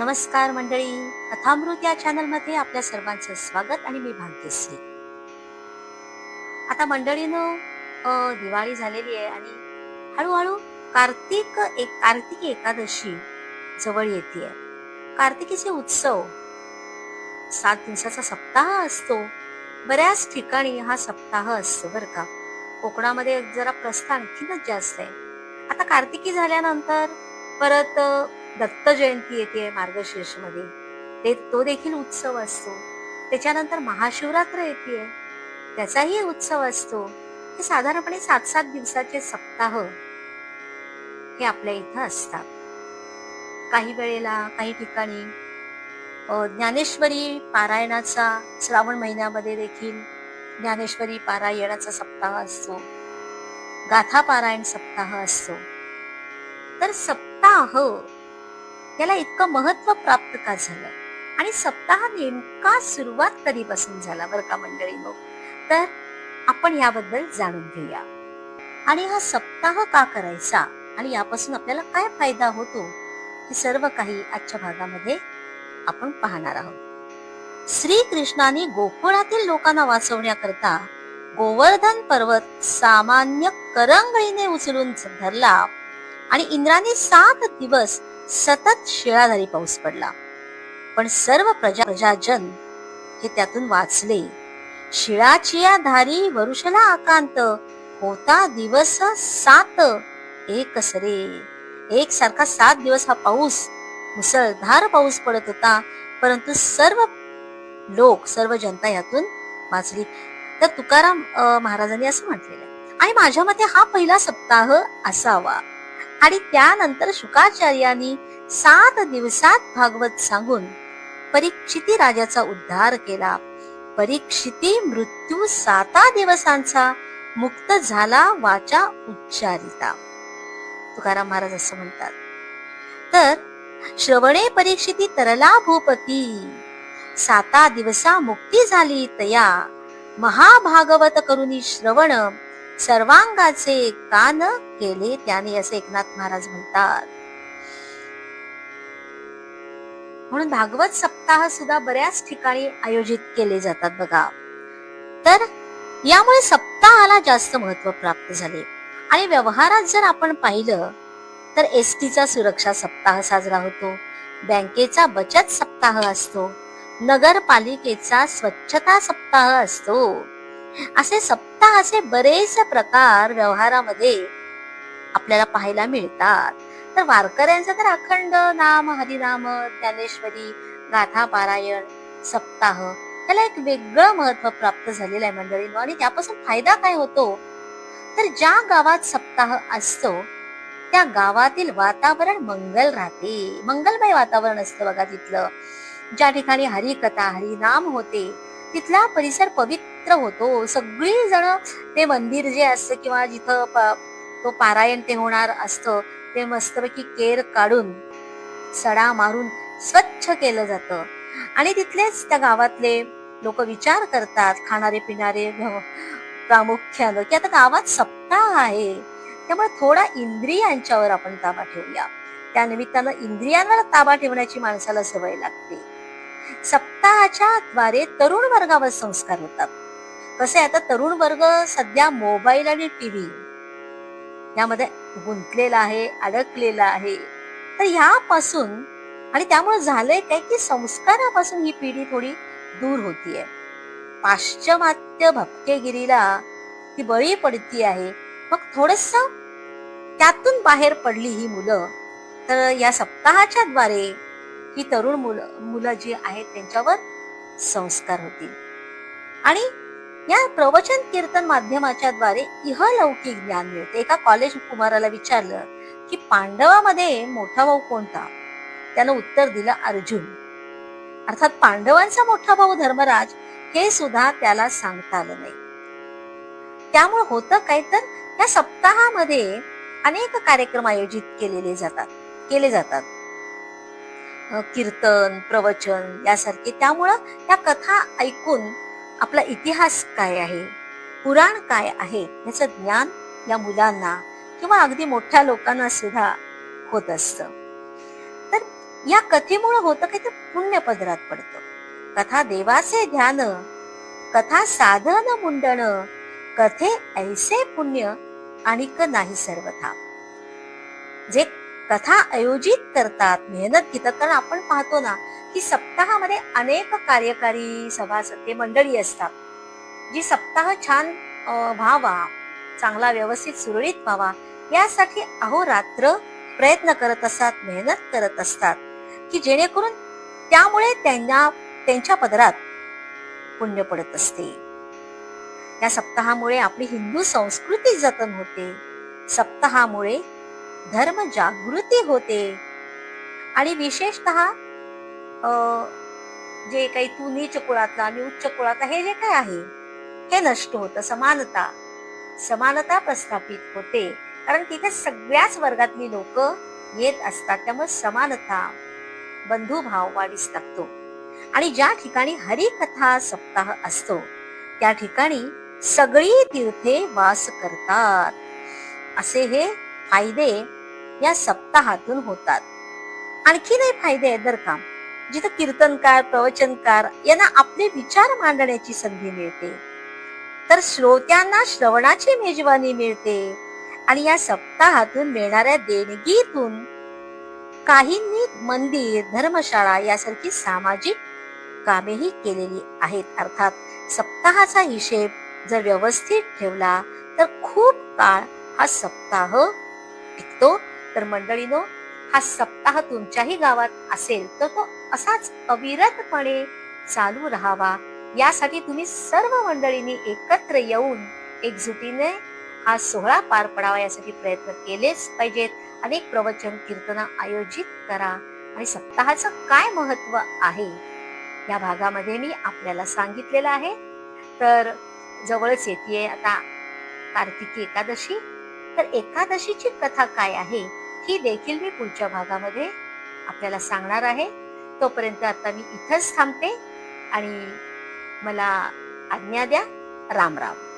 नमस्कार मंडळी. कथामृत या चॅनलमध्ये आपल्या सर्वांचं स्वागत आणि मी भाग्यश्री. आता मंडळीनं दिवाळी झालेली आहे आणि हळूहळू कार्तिक एक कार्तिकी एकादशी जवळ येते. कार्तिकीचे उत्सव सात दिवसाचा सप्ताह असतो. बऱ्याच ठिकाणी हा सप्ताह असतो बर का. कोकणामध्ये जरा प्रस्थ आणखीनच जास्त आहे. आता कार्तिकी झाल्यानंतर परत दत्त जयंती येते मार्गशीर्षमध्ये ते तो देखील उत्सव असतो. त्याच्यानंतर महाशिवरात्र येते. त्याचाही उत्सव असतो. हे साधारणपणे सात सात दिवसाचे सप्ताह हे आपल्या इथं असतात. काही वेळेला काही ठिकाणी ज्ञानेश्वरी पारायणाचा श्रावण महिन्यामध्ये देखील ज्ञानेश्वरी पारायणाचा सप्ताह असतो. गाथा पारायण सप्ताह असतो. तर सप्ताह याला इतकं महत्त्व प्राप्त का झालं? आणि सप्ताह नेमका सुरुवात कधीपासून झाला बरं का मंडळी तर आपण याबद्दल जाणून घेऊया. आणि हा सप्ताह का करायचा? आणि यापासून आपल्याला काय फायदा होतो? हे सर्व काही आजच्या भागामध्ये आपण पाहणार आहोत. श्रीकृष्णाने गोकुळातील लोकांना वाचवण्याकरता गोवर्धन पर्वत सामान्य करंगळीने उचलून धरला. आणि इंद्राने सात दिवस सतत शिळाधारी पाऊस पडला. पण सर्व प्रजा प्रजाजन हे त्यातून वाचले. शिळाची या धारी वरुषला आकांत होता दिवस सात एक सरे. एक सारखा सात दिवस हा पाऊस मुसळधार पाऊस पडत होता. परंतु सर्व लोक सर्व जनता यातून वाचली. तर तुकाराम महाराजांनी असं म्हटलेलं आहे. आणि माझ्या मते हा पहिला सप्ताह असावा. आणि त्यानंतर शुकाचार्यांनी सात दिवसात भागवत सांगून परीक्षिती राजाचा उद्धार केला. परीक्षिती मृत्यू साता दिवसांचा मुक्त झाला वाचा उच्चारिता. तुकाराम महाराज असं म्हणतात. तर श्रवणे परीक्षिती तरला भूपती. साता दिवसा मुक्ती झाली तया. महाभागवत करुणी श्रवण सर्वांगाचे कान केले त्याने असे एकनाथ महाराज म्हणतात. म्हणून भागवत सप्ताह सुद्धा बऱ्याच ठिकाणी आयोजित केले जातात बघा. तर यामुळे सप्ताहाला जास्त महत्त्व प्राप्त झाले. आणि व्यवहारात जर आपण पाहिलं तर एस टीचा सुरक्षा सप्ताह साजरा होतो. बँकेचा बचत सप्ताह असतो. नगरपालिकेचा स्वच्छता सप्ताह असतो. असे असे बरेच प्रकार व्यवहारामध्ये आपल्याला पाहायला मिळतात. तर वारकऱ्यांचं तर अखंड नाम हरिनाम ज्ञानेश्वरी गाथा पारायण सप्ताह त्याला एक वेगळं महत्त्व प्राप्त झालेलं आहे मंडळींनो. आणि त्यापासून फायदा काय होतो? तर ज्या गावात सप्ताह असतो त्या गावातील वातावरण मंगल राहते. मंगलमय वातावरण असतं बघा तिथलं. ज्या ठिकाणी हरिकथा हरिनाम होते तिथला परिसर पवित्र होतो. सगळी जण ते मंदिर जे असतं किंवा जिथं तो पारायण ते होणार असतं ते मस्तपैकी केर काढून सडा मारून स्वच्छ केलं जातं. आणि तिथलेच त्या गावातले लोक विचार करतात खाणारे पिणारे प्रामुख्यानं की आता गावात सप्ताह आहे. त्यामुळे थोडा इंद्रियांच्यावर आपण ताबा ठेवूया. त्या निमित्तानं इंद्रियांवर ताबा ठेवण्याची माणसाला सवय लागते. सप्ताहाच्या द्वारे तरुण वर्गावर संस्कार होतात. कसं आहे आता? तरुण वर्ग सध्या मोबाईल आणि टीव्ही यामध्ये गुंतलेला आहे अडकलेला आहे. तर ह्यापासून आणि त्यामुळे झालंय काय की संस्कारापासून ही पिढी थोडी दूर होतीये. पाश्चिमात्य भपकेगिरीला ती बळी पडती आहे मग थोडस त्यातून बाहेर पडली ही मुलं तर या सप्ताहाच्या द्वारे ही तरुण मुलं मुलं जी आहेत त्यांच्यावर संस्कार होतील. आणि या प्रवचन कीर्तन माध्यमाच्या द्वारे इहलौकिक ज्ञान मिळते. एका कॉलेज कुमाराला विचारलं की पांडवामध्ये मोठा भाऊ कोणता? त्यानं उत्तर दिलं अर्जुन. अर्थात पांडवांचा मोठा भाऊ धर्मराज हे सुद्धा त्याला सांगता आलं नाही. त्यामुळे होतं काय तर या सप्ताहामध्ये अनेक कार्यक्रम आयोजित केलेले जातात केले जातात. कीर्तन प्रवचन यासारखे. त्यामुळं त्या कथा ऐकून आपला इतिहास काय आहे पुराण काय आहे याचं ज्ञान या मुलांना किंवा अगदी मोठ्या लोकांना सुद्धा होत असतं. तर या कथेमुळे होतं की ते पुण्य पदरात पडतं. कथा देवाचे ध्यान कथा साधन मुंडण कथे ऐसे पुण्य आणि क नाही सर्वथा. जे कथा आयोजित करतात. मेहनत घेतात. कारण आपण पाहतो ना की सप्ताहामध्ये अनेक कार्यकारी सभासदे मंडळी असतात. जी सप्ताह छान व्हावा चांगला व्यवस्थित सुरळीत व्हावा यासाठी अहोरात्र प्रयत्न करत असतात मेहनत करत असतात. की जेणेकरून त्यामुळे त्यांना त्यांच्या पदरात पुण्य पडत असते. या सप्ताहामुळे आपली हिंदू संस्कृती जतन होते. सप्ताहामुळे धर्म जागृती होते. आणि विशेषतः अं, जे काही तू नीच कुळातला आणि उच्च कुळातला हे जे काय आहे हे नष्ट होतं. समानता समानता प्रस्थापित होते. कारण तिथे सगळ्याच वर्गातली लोक येत असतात. त्यामुळे समानता बंधुभाव वाढीस लागतो. आणि ज्या ठिकाणी हरिकथा सप्ताह असतो त्या ठिकाणी सगळी तीर्थे वास करतात. असे हे फायदे या सप्ताहातून होतात. आणखीनही फायदे आहेत बरं का. जिथं कीर्तनकार प्रवचनकार यांना आपले विचार मांडण्याची संधी मिळते. तर श्रोत्यांना श्रवणाची मेजवानी मिळते. आणि या सप्ताहातून मिळणाऱ्या देणगीतून काहींनी मंदिर धर्मशाळा यासारखी सामाजिक कामेही केलेली आहेत. अर्थात सप्ताहाचा हिशेब जर व्यवस्थित ठेवला तर खूप काळ हा सप्ताह टिकतो तर मंडळीनो हा सप्ताह तुमच्याही गावात असेल तर तो असाच अविरतपणे चालू राहावा. यासाठी तुम्ही सर्व मंडळींनी एकत्र येऊन एकजुटीने हा सोहळा पार पडावा यासाठी प्रयत्न केलेच पाहिजेत. अनेक प्रवचन कीर्तन आयोजित करा. आणि सप्ताहाचं काय महत्त्व आहे या भागामध्ये मी आपल्याला सांगितलेलं आहे. तर जवळच येते आता कार्तिकी एकादशी. तर एकादशीची कथा काय आहे ही देखील मी पुढच्या भागामध्ये आपल्याला सांगणार आहे. तोपर्यंत आता मी इथंच थांबते आणि मला आज्ञा द्या. राम राम.